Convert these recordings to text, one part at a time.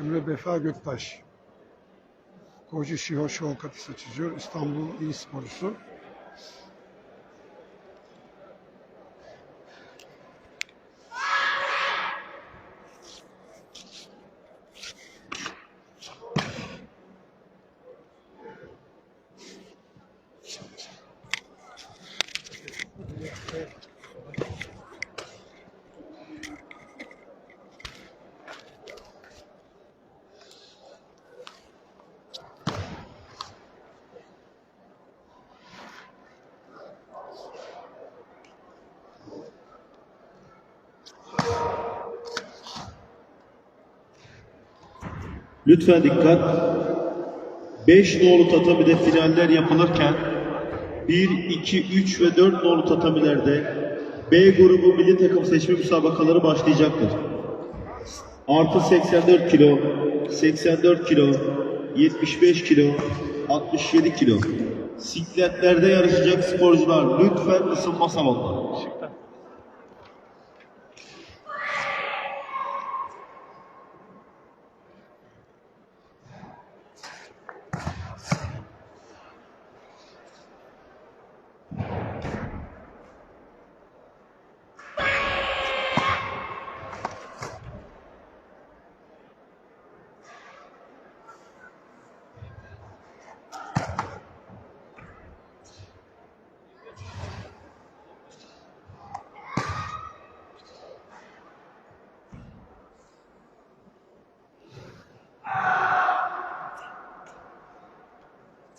Emre Befa Göktaş. Koca Şiho Şov katısı çiziyor. İstanbul İl Sporcusu. Lütfen dikkat. 5 nolu tatamide finaller yapılırken 1, 2, 3 ve 4 nolu tatamilerde B grubu milli takım seçme müsabakaları başlayacaktır. Artı 84 kilo, 84 kilo, 75 kilo, 67 kilo. Sikletlerde yarışacak sporcular lütfen ısınma salonuna.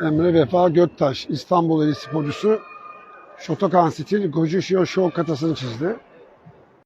Emre Vefa Göktaş. İstanbul İl Sporcusu. Shotokan stil Goju Şiho Şov katasını çizdi.